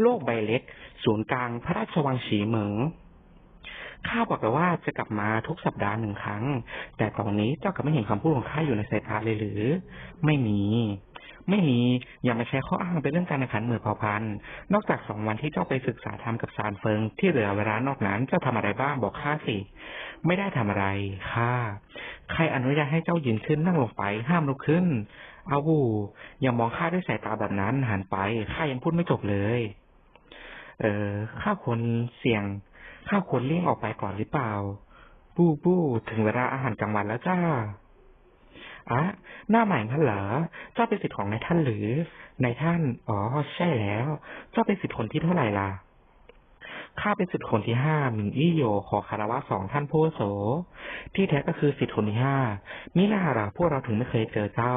โลกใบเล็ก ศูนย์กลางพระราชวังฉีเหมิงข้าบอกแล้วว่าจะกลับมาทุกสัปดาห์หนึ่งครั้ง แต่ตอนนี้เจ้ากลับไม่เห็นคำพูดของข้าอยู่ในสายตาเลยหรือ ไม่มี ไม่มี อย่ามาใช้ข้ออ้างเป็นเรื่องการแข่งขันเหมือนเผ่าพันธุ์นอกจากสองวันที่เจ้าไปศึกษาธรรมกับซานเฟิง ที่เหลือเวลานอกนั้นเจ้าทำอะไรบ้างบอกข้าสิ ไม่ได้ทำอะไรข้าใครอนุญาตให้เจ้ายืนขึ้นนั่งลงไปห้ามลุกขึ้น เอาวูอย่ามองข้าด้วยสายตาแบบนั้นหันไปข้ายังพูดไม่จบเลย เออข้าควรเสี่ยงข้าควรเลี่ยงออกไปก่อนหรือเปล่า บู้บู้ถึงเวลาอาหารกลางวันแล้วจ้าอะหน้าใหม่พันเหรอ เจ้าเป็นสิทธิ์ของนายท่านหรือ นายท่าน อ๋อ ใช่แล้ว เจ้าเป็นสิทธิ์คนที่เท่าไหร่ล่ะ ข้าเป็นสิทธิ์คนที่ห้ามิงอี้โยขอคารวะสองท่านผู้โส ที่แท้ก็คือสิทธิ์คนที่ห้ามิน่าล่ะพวกเราถึงไม่เคยเจอเจ้า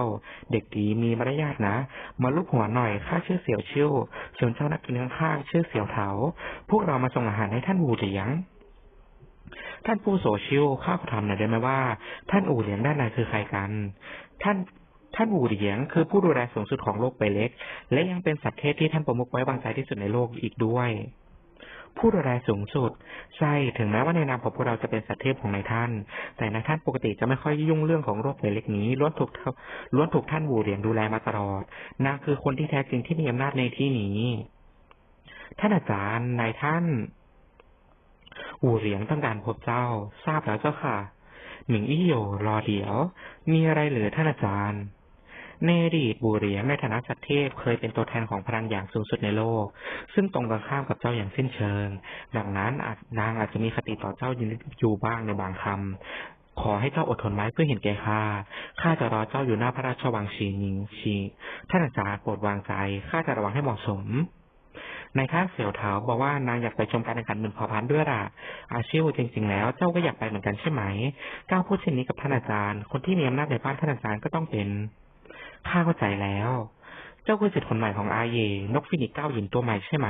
เด็กดีมีมารยาทนะ มาลูบหัวหน่อยข้าชื่อเสี่ยวชิวส่วนเจ้านักกินข้างๆชื่อเสี่ยวเถา พวกเรามาส่งอาหารให้ท่านวูเหลียงท่านผู้โสชิวข้าขอถามหน่อยได้ไหมว่า ท่านอู่เหลียงด้านในคือใครกัน ท่านท่านอู่เหลียงคือผู้ดูแลสูงสุดของโลกใบเล็ก และยังเป็นสัตว์เทพที่ท่านประมุขไว้วางใจที่สุดในโลกอีกด้วย ผู้ดูแลสูงสุด ใช่ ถึงแม้ว่าในนามของพวกเราจะเป็นสัตว์เทพของนายท่าน แต่นายท่านปกติจะไม่ค่อยยุ่งเรื่องของโลกใบเล็กนี้ล้วนถูกล้วนถูกท่านวูเหลียงดูแลมาตลอดนางคือคนที่แท้จริงที่มีอำนาจในที่นี้ท่านอาจารย์นายท่านอู่เหลียงต้องการพบเจ้า ทราบแล้วเจ้าค่ะ หมิงอี้โยรอเดี๋ยว มีอะไรเหรือท่านอาจารย์ ในอดีตบูเหลียในฐานะสัตว์เทพเคยเป็นตัวแทนของพลังอย่างสูงสุดในโลก ซึ่งตรงกันข้ามกับเจ้าอย่างสิ้นเชิง ดังนั้นอาจนางอาจจะมีคติต่อเจ้าอยู่บ้างในบางคำขอให้เจ้าอดทนไว้เพื่อเห็นแก่ข้า ข้าจะรอเจ้าอยู่หน้าพระราชวังชีนิงชีท่านอาจารย์โปรดวางใจ ข้าจะระวังให้เหมาะสมนายท่าเสี่ยวเถาบอกว่านางอยากไปชมการแข่งขันเหมือนพอพันธุ์ด้วยล่ะ อาชิวจริง ๆ แล้วเจ้าก็อยากไปเหมือนกันใช่ไหมก้าวพูดเช่นนี้กับท่านอาจารย์ คนที่มีอำนาจในบ้านท่านอาจารย์ก็ต้องเป็น ข้าเข้าใจแล้ว เจ้าคือสิทธิ์คนใหม่ของอาเย นกฟินิกเก้าหญิงตัวใหม่ใช่ไหม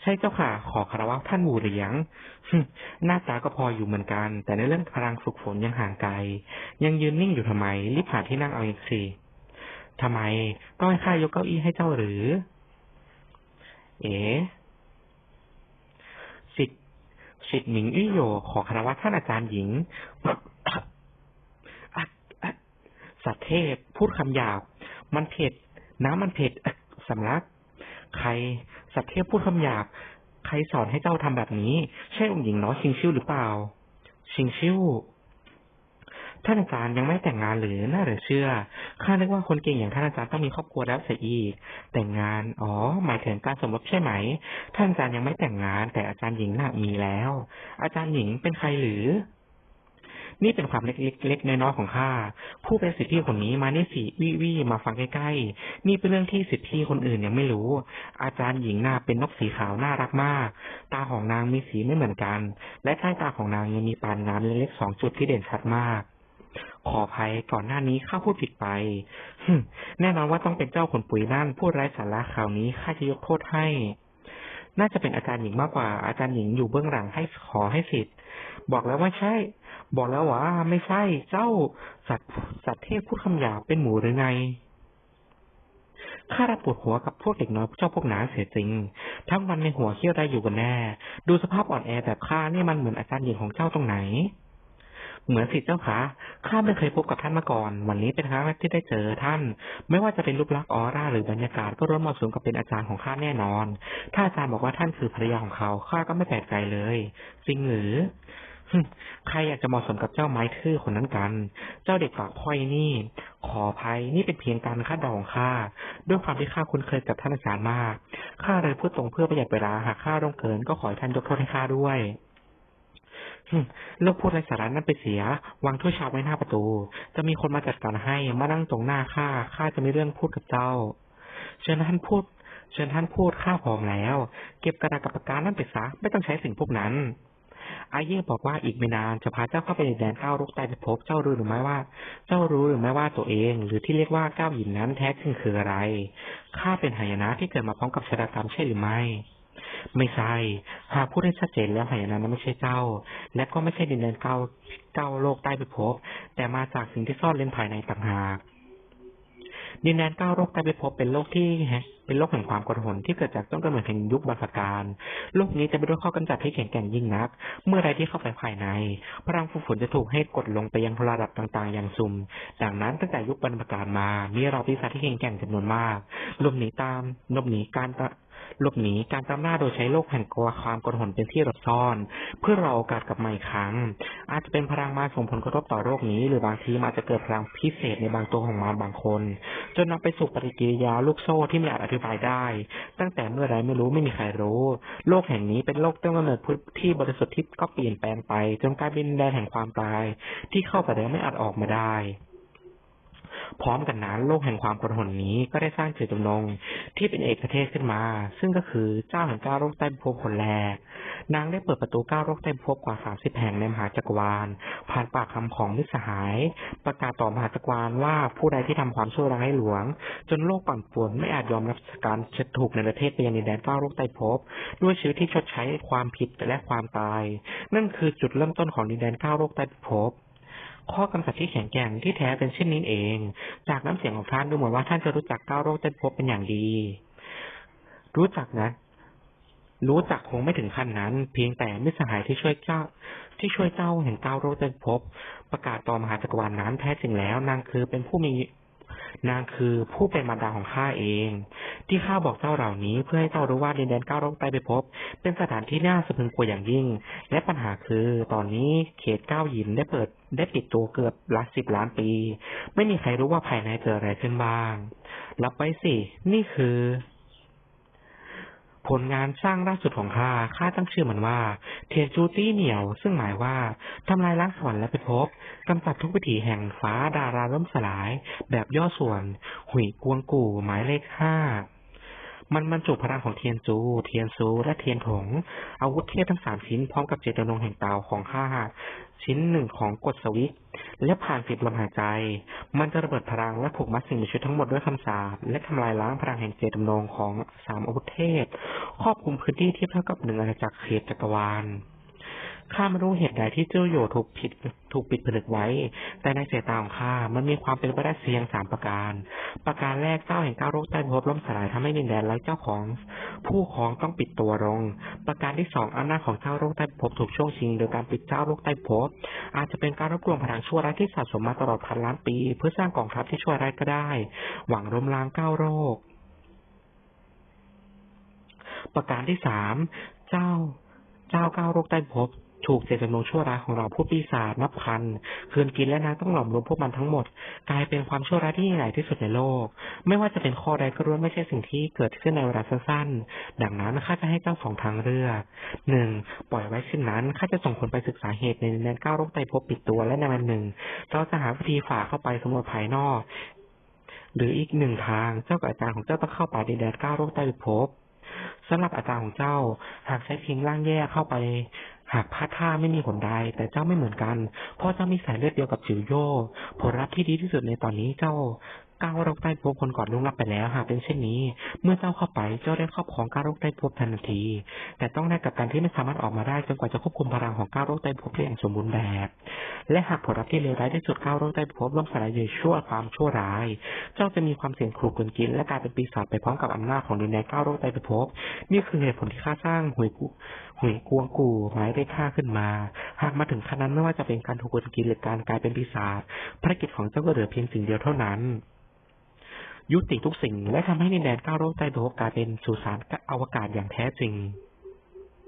ใช่เจ้าค่ะ ขอคารวะท่านหมู่เหลียง หน้าตาก็พออยู่เหมือนกัน แต่ในเรื่องพลังฝึกฝนยังห่างไกล ยังยืนนิ่งอยู่ทำไม รีบหาที่นั่งเอาเองสิทำไม ก็ให้ข้ายกเก้าอี้ให้เจ้าหรือ เอ๋สิทธิ์สิทธิ์หมิงอี้โยขอคารวะท่านอาจารย์หญิง สัตเทพ พูดคำหยาบ มันเผ็ด น้ำมันเผ็ดสำลัก ใคร สัตเทพพูดคำหยาบ ใครสอนให้เจ้าทำแบบนี้ ใช่องค์หญิงน้อยชิงชิ่วหรือเปล่า ชิงชิ่วท่านอาจารย์ยังไม่แต่งงานหรือน่าเหลือเชื่อ ข้านึกว่าคนเก่งอย่างท่านอาจารย์ต้องมีครอบครัวแล้วเสียอีก แต่งงาน อ๋อ หมายถึงการสมรสใช่ไหม ท่านอาจารย์ยังไม่แต่งงาน แต่อาจารย์หญิงน่ะมีแล้ว อาจารย์หญิงเป็นใครหรือ นี่เป็นความเล็กๆเล็กน้อยๆของข้าผู้เป็นสิทธิคนนี้มานี่สิวิวิมาฟังใกล้ๆนี่เป็นเรื่องที่สิทธิคนอื่นยังไม่รู้ อาจารย์หญิงหน่าเป็นนกสีขาวน่ารักมาก ตาของนางมีสีไม่เหมือนกัน และใต้ตาของนางยังมีปานน้ำเล็กๆสองจุดที่เด่นชัดมากขออภัยก่อนหน้านี้ข้าพูดผิดไป แน่นอนว่าต้องเป็นเจ้าขนปุ๋ยนั่นพูดไร้สาระข่าวนี้ข้าจะยกโทษให้ น่าจะเป็นอาจารย์หญิงมากกว่าอาจารย์หญิงอยู่เบื้องหลังให้ขอให้สิทธิ์ บอกแล้วว่าใช่ บอกแล้วว่าไม่ใช่เจ้าสัตว์สัตว์เทพพูดคำหยาบเป็นหมูหรือไงข้าระปวดหัวกับพวกเด็กน้อยเจ้าพวกหนาเสียจริง ทั้งวันในหัวเขี้ยวได้อยู่กันแน่ ดูสภาพอ่อนแอแบบข้านี่มันเหมือนอาจารย์หญิงของเจ้าตรงไหน เหมือนสิเจ้าคะข้าไม่เคยพบกับท่านมาก่อน วันนี้เป็นครั้งแรกที่ได้เจอท่าน ไม่ว่าจะเป็นรูปลักษณ์ออร่าหรือบรรยากาศก็ร้อนเหมาะสมกับเป็นอาจารย์ของข้าแน่นอน ถ้าอาจารย์บอกว่าท่านคือภรรยาของเขาข้าก็ไม่แปลกใจเลย จริงหรือ ใครอยากจะเหมาะสมกับเจ้าไม้ทื่อคนนั้นกัน เจ้าเด็กปากพ้อยนี่ ขออภัยนี่เป็นเพียงการคาดเดาของข้า ด้วยความที่ข้าคุ้นเคยกับท่านอาจารย์มาก ข้าเลยพูดตรงเพื่อประหยัดเวลา หากข้าต้องเกินก็ขอให้ท่านยกโทษให้ข้าด้วยเลิกพูดไร้สาระนั่นไปเสีย วางถ้วยชาไว้หน้าประตู จะมีคนมาจัดการให้ มานั่งตรงหน้าข้า ข้าจะไม่เรื่องพูดกับเจ้า เชิญท่านพูด เชิญท่านพูดข้าพร้อมแล้ว เก็บกระดาษกับปากกานั่นไปซะ ไม่ต้องใช้สิ่งพวกนั้น อาเย่บอกว่าอีกไม่นานจะพาเจ้าเข้าไปในแดนก้าวรุกใต้พิภพเจ้ารู้หรือไม่ว่า เจ้ารู้หรือไม่ว่าตัวเอง หรือที่เรียกว่าก้าวหยินนั้นแท้จริงคืออะไรข้าเป็นหายนะที่เกิดมาพร้อมกับชะตากรรมใช่หรือไม่ไม่ใช่ หากพูดได้ชัดเจนแล้วหายนะนั้นไม่ใช่เจ้า และก็ไม่ใช่ดินแดนเก้าเก้าโลกใต้พิภพแต่มาจากสิ่งที่ซ่อนเร้นภายในต่างหากดินแดนเก้าโลกใต้พิภพเป็นโลกที่เป็นโรคแห่งความกดหนที่เกิดจากต้นกำเนิดแห่งยุคบรรพการโรคนี้จะไปด้วยข้อกำจัดที่แข็งแกร่งยิ่งนัก เมื่อใดที่เข้าไปภายใน พลังฟูฝนจะถูกให้กดลงไปยังระดับต่างๆ อย่างซุ่ม ดังนั้นตั้งแต่ยุคบรรพการมา มีเราปีศาจที่แข็งแกร่งจำนวนมากหลบหนีตามหลบหนีการตะ หลบหนีการตามหน้าโดยใช้โลกแห่งกลัวความกดหนเป็นที่หลบซ่อน เพื่อรอโอกาสกลับมาอีกครั้ง อาจจะเป็นพลังมาส่งผลกระทบต่อโลกนี้ หรือบางทีอาจจะเกิดพลังพิเศษในบางตัวของมารบางคน จนนำไปสู่ปฏิกิริยาลูกโซ่ที่ไม่อาจอธิบายได้ ตั้งแต่เมื่อไรไม่รู้ไม่มีใครรู้ โลกแห่งนี้เป็นโลกต้นกำเนิดที่บริสุทธิ์ที่ก็เปลี่ยนแปลงไปจนกลายเป็นดินแดนแห่งความตาย ที่เข้าไปแล้วไม่อาจออกมาได้พร้อมกันนั้นโลกแห่งความกดหนนี้ก็ได้สร้างเจตจำนง ที่เป็นเอกเทศขึ้นมา ซึ่งก็คือเจ้าแห่งเก้าโลกใต้พิภพคนแรก นางได้เปิดประตูเก้าโลกใต้พิภพกว่าสามสิบแห่งในมหาจักรวาล ผ่านปากคำของมิสหาย ประกาศต่อมหาจักรวาลว่าผู้ใดที่ทำความชั่วร้ายให้หลวง จนโลกปั่นป่วนไม่อาจยอมรับการเช็ดถูกในประเทศไปยังดินแดนเก้าโลกใต้พิภพด้วยชีวิตที่ชดใช้ความผิดและความตาย นั่นคือจุดเริ่มต้นของดินแดนเก้าโลกใต้พิภพ ข้อกำกับที่แข็งแกร่งที่แท้เป็นเช่นนี้เอง จากน้ำเสียงของท่านดูเหมือนว่าท่านจะรู้จักเก้าโรคเต้นพบเป็นอย่างดี รู้จักนะ รู้จักคงไม่ถึงขั้นนั้น เพียงแต่มิสหายที่ช่วยเจ้า ที่ช่วยเจ้าแห่งเก้าโรคเต้นพบ ประกาศต่อมหาจักรวาลนั้นแท้จริงแล้วนางคือเป็นผู้มี นางคือผู้เป็นมารดาของข้าเอง ที่ข้าบอกเจ้าเหล่านี้เพื่อให้เจ้ารู้ว่าดินแดนก้าวลงใต้ไปพบ เป็นสถานที่น่าสะพรึงกลัวอย่างยิ่ง และปัญหาคือตอนนี้เขตก้าหินได้เปิดได้ปิดตัวเกือบละสิบล้านปี ไม่มีใครรู้ว่าภายในเกิดอะไรขึ้นบ้าง รับไว้สิ นี่คือ ผลงานสร้างล่าสุดของข้า ข้าตั้งชื่อมันว่า เทียนจูตี้เหนียว ซึ่งหมายว่าทำลายล้างสวรรค์และไปพบกำจัดทุกวิถีแห่งฟ้าดาราล่มสลาย แบบย่อส่วน หุยกวงกู่หมายเลขห้า มันบรรจุพลังของเทียนจู เทียนซู และเทียนถงอาวุธเทพทั้งสามชิ้นพร้อมกับเจตจำนงแห่งเตาของข้าชิ้นหนึ่งของกฎสวิตและผ่านสิบลมหายใจ มันจะระเบิดพลังและผูกมัดสิ่งมีชีวิตทั้งหมดด้วยคำสาปและทำลายล้างพลังแห่งเจตจำนงของสามอาวุธเทพ ครอบคลุมพื้นที่เทียบเท่ากับหนึ่งอาณาจักรเขตจักรวาล ข้าไม่รู้เหตุใดที่เจ้าโยถูกผิดถูกปิดผนึกไว้ แต่ในสายตาของข้ามันมีความเป็นไปได้เพียงสามประการ ประการแรกเจ้าแห่งเก้าโรคใต้พิภพล่มสลายทำให้ดินแดนและเจ้าของ ผู้ของต้องปิดตัวลง ประการที่สองอำนาจของเจ้าโรคใต้พิภพถูกช่วงชิง โดยการปิดเจ้าโรคใต้พิภพอาจจะเป็นการรวบรวมพลังชั่วร้ายที่สะสมมาตลอดพันล้านปี เพื่อสร้างกองทัพที่ชั่วร้ายก็ได้ หวังล้มล้างเก้าโรค ประการที่สามเจ้าเจ้าเก้าโรคใต้พิภพ ถูกเจตจำนงชั่วร้ายของเราผู้ปีศาจนับพันคืนกินและนางต้องหลอมรวมพวกมันทั้งหมด กลายเป็นความชั่วร้ายที่ใหญ่ที่สุดในโลก ไม่ว่าจะเป็นข้อใดก็ล้วนไม่ใช่สิ่งที่เกิดขึ้นในเวลาสั้นๆ ดังนั้นข้าจะให้เจ้าสองทางเลือกหนึ่งปล่อยไว้เช่นนั้นข้าจะส่งคนไปศึกษาเหตุในแดนเก้าโรคไตพบปิดตัวและในวันหนึ่งเราจะหาวิธีฝ่าเข้าไปสำรวจภายนอก หรืออีกหนึ่งทางเจ้ากับอาจารย์ของเจ้าต้องเข้าป่าดินแดนเก้าโรคใต้พิภพ สำหรับอาจารย์ของเจ้า หากใช้เพียงร่างแยกเข้าไป หากพลาดท่าไม่มีผลใดแต่เจ้าไม่เหมือนกัน เพราะเจ้ามีสายเลือดเดียวกับจิวโย่ผลลัพธ์ที่ดีที่สุดในตอนนี้เจ้า ก้าวโรคใต้ภพคนก่อนล่วงลับไปแล้วหากเป็นเช่นนี้ เมื่อเจ้าเข้าไปเจ้าได้ครอบครองก้าวโรคใต้ภพทันที แต่ต้องแลกกับการที่ไม่สามารถออกมาได้จนกว่าจะควบคุมพลังของก้าวโรคใต้ภพได้อย่างสมบูรณ์แบบ และหากผลลัพธ์ที่เลวร้ายที่สุดก้าวโรคใต้ภพล่มสลายโดยชั่วความชั่วร้าย เจ้าจะมีความเสี่ยงถูกกลืนกิน และกลายเป็นปีศาจไปพร้อมกับอำนาจของดินแดนก้าวโรคใต้ภพนี่คือเหตุผลที่ข้าสร้างหวยกุหวยกวงกูหมายได้ค่าขึ้นมา หากมาถึงขั้นนั้นไม่ว่าจะเป็นการถูกกลืนกินหรือการกลายเป็นปีศาจภารกิจของเจ้าก็เหลือเพียงสิ่งเดียวเท่านั้น ยุติทุกสิ่งและทำให้ดินแดนก้าวโลกใต้โดกกลายเป็นสุสานอวกาศอย่างแท้จริง